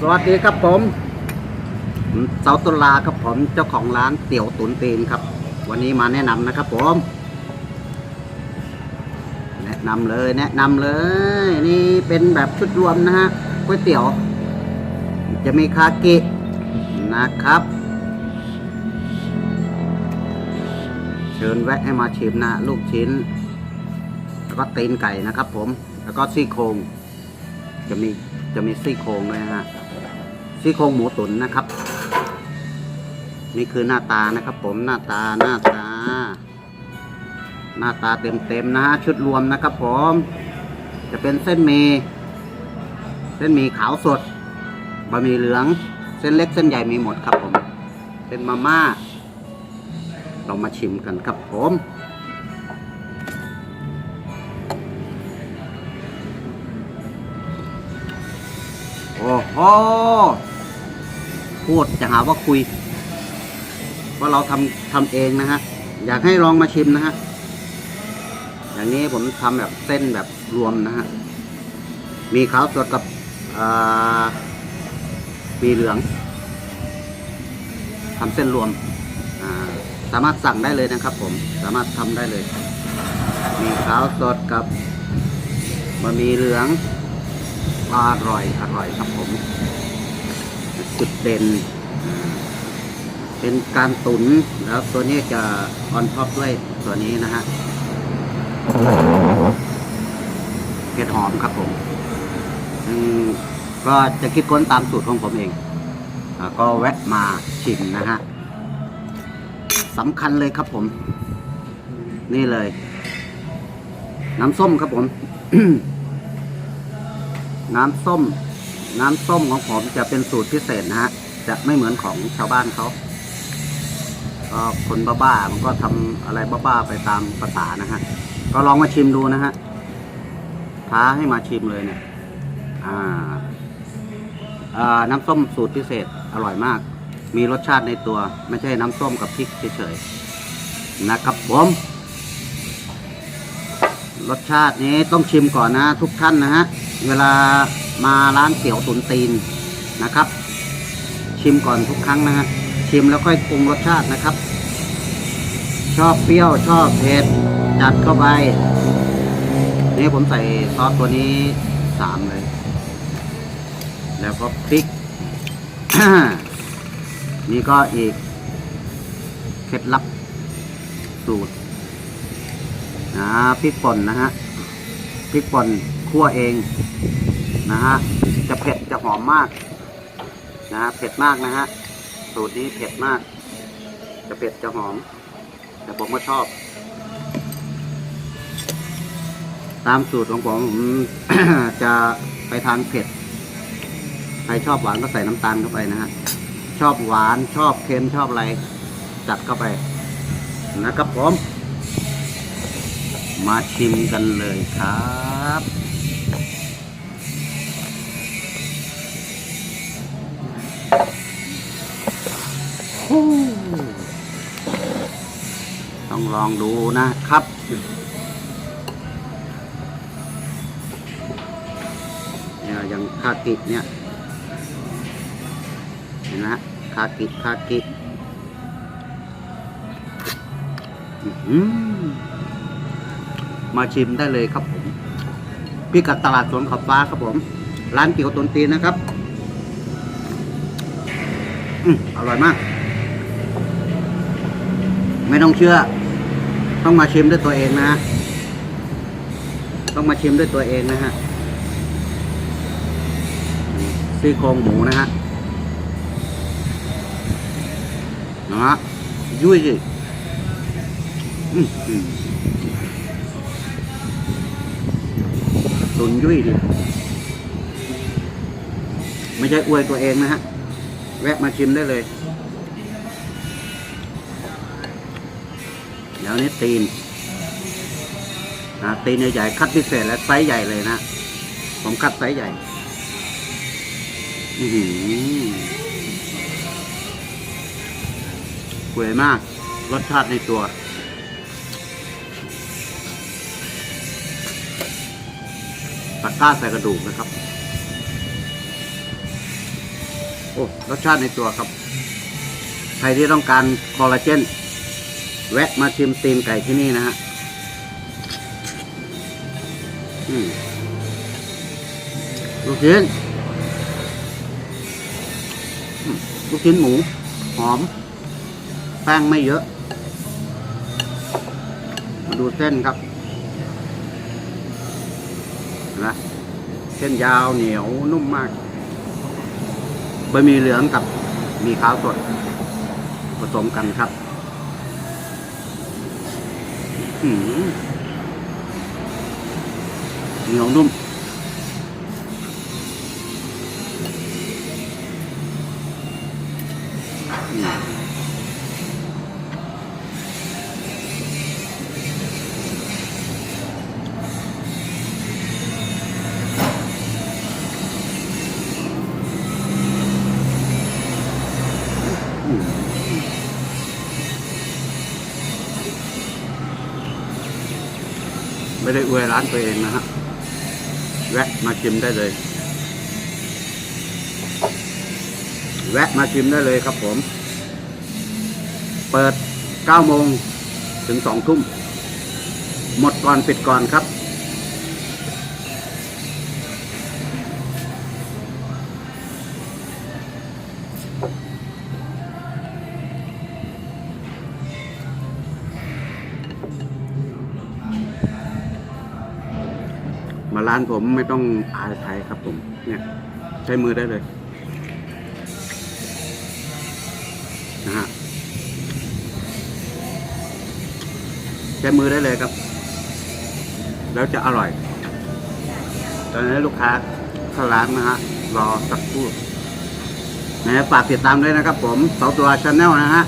สวัสดีครับผมเสาตุลาครับผมเจ้าของร้านเตี๋ยวตุนตีนครับ วันนี้มาแนะนำนะครับผม แนะนำเลยแนะนำเลย นี่เป็นแบบชุดรวมนะฮะก๋วยเตี๋ยว จะมีคากินะครับ เชิญแวะให้มาชิมนะ ลูกชิ้น แล้วก็ตีนไก่นะครับผม แล้วก็ซี่โครงจะมีจะมีซี่โครงด้วยนะฮะ ซี่โครงหมูตุ๋นนะครับ นี่คือหน้าตานะครับ ผมหน้าตาหน้าตา หน้าตาเต็มๆนะฮะชุดรวมนะครับ ผม จะเป็นเส้นหมีเส้นหมีขาวสดบะหมี่เหลือง เส้นเล็กเส้นใหญ่มีหมดครับผมเป็นมาม่าเรามาชิมกันครับผมโอ้โห พูดจะหาว่าคุย ว่าเราทำทำเองนะฮะ อยากให้ลองมาชิมนะฮะ อย่างนี้ผมทำแบบเส้นแบบรวมนะฮะ มีขาวสดกับมีเหลืองทำเส้นรวม สามารถสั่งได้เลยนะครับ ผม สามารถทำได้เลย มีขาวสดกับบะหมี่เหลือง อร่อย อร่อยครับผม จุดเด่น เป็นการตุนแล้วตัวนี้จะออนท็อปด้วยตัวนี้นะฮะเห็ดหอมครับผมก็จะคิดค้นตามสูตรของผมเองอก็แวะมาชิมนะฮะสำคัญเลยครับผม นี่เลย น้ำส้มครับผม น้ำส้ม น้ำส้มของผมจะเป็นสูตรพิเศษนะฮะ จะไม่เหมือนของชาวบ้านเขาก็คนบ้าๆมันก็ทำอะไรบ้าๆไปตามภาษานะฮะ ก็ลองมาชิมดูนะฮะ ท้าให้มาชิมเลยเนี่ย อ่าอ่าน้ำส้มสูตรพิเศษอร่อยมาก มีรสชาติในตัว ไม่ใช่น้ำส้มกับพริกเฉยๆนะครับผมรสชาตินี้ต้องชิมก่อนนะทุกท่านนะฮะ เวลา มาร้านเตี๋ยวตุนตีนนะครับ ชิมก่อนทุกครั้งนะฮะชิมแล้วค่อยปรุงรสชาตินะครับ ชอบเปรี้ยวชอบเผ็ดจัดเข้าไปนี่ผมใส่ซอสตัวนี้สามเลย แล้วก็พริก นี่ก็อีกเคล็ดลับสูตรนะพริกป่นนะฮะพริกป่นคั่วเอง นะฮะจะเผ็ดจะหอมมากนะฮะเผ็ดมากนะฮะสูตรนี้เผ็ดมาก จะเผ็ดจะหอม แต่ผมก็ชอบ ตามสูตรของผมผมจะไปทางเผ็ดใครชอบหวานก็ใส่น้ำตาลเข้าไปนะฮะชอบหวานชอบเค็มชอบอะไรจัดเข้าไปนะครับผม มาชิมกันเลยครับ ลองดูนะครับ เนี่ยอย่างคากิเนี่ย เห็นไหมฮะคากิคากิมาชิมได้เลยครับผมพิกัดตลาดสวนขอบฟ้าครับผม ร้านเกี๊ยวตนตีนนะครับอือร่อยมาก ไม่ต้องเชื่อ ต้องมาชิมด้วยตัวเองนะฮะต้องมาชิมด้วยตัวเองนะฮะซี่โครงหมูนะฮะนะฮะยุ่ยสิอืมอืมตุนยุ่ยดิไม่ใช่อวยตัวเองนะฮะ แวะมาชิมได้เลย ดี๋ยวนี้ตีนนะตีนใหญ่ๆคัดพิเศษและไซส์ใหญ่เลยนะ ผมคัดไซส์ใหญ่ อือหือสวยมาก รสชาติในตัว ตะก้าใส่กระดูกนะครับ โอ้ รสชาติในตัวครับ ใครที่ต้องการคอลลาเจน แวะมาชิมตีนไก่ที่นี่นะฮะลูกชิ้นลูกชิ้นหมู หอมแป้งไม่เยอะ มาดูเส้นครับนไหมเส้นยาวเหนียวนุ่มมากบะหมี่เหลืองกับมีขาวสด ผสมกันครับ เหนียวนุ่ม ไม่ได้อวยร้านตัวเองนะฮะ แวะมาชิมได้เลย แวะมาชิมได้เลยครับผม เปิด9โมงถึง2ทุ่ม หมดก่อนปิดก่อนครับ มาร้านผมไม่ต้องอายใครครับผม เนี่ย ใช้มือได้เลยนะฮะใช้มือได้เลยครับ แล้วจะอร่อย ตอนนี้ลูกค้าเข้าร้านนะฮะ รอสักครู่นะฝากติดตามด้วยนะครับผมเสาตัวชาแนลนะฮะ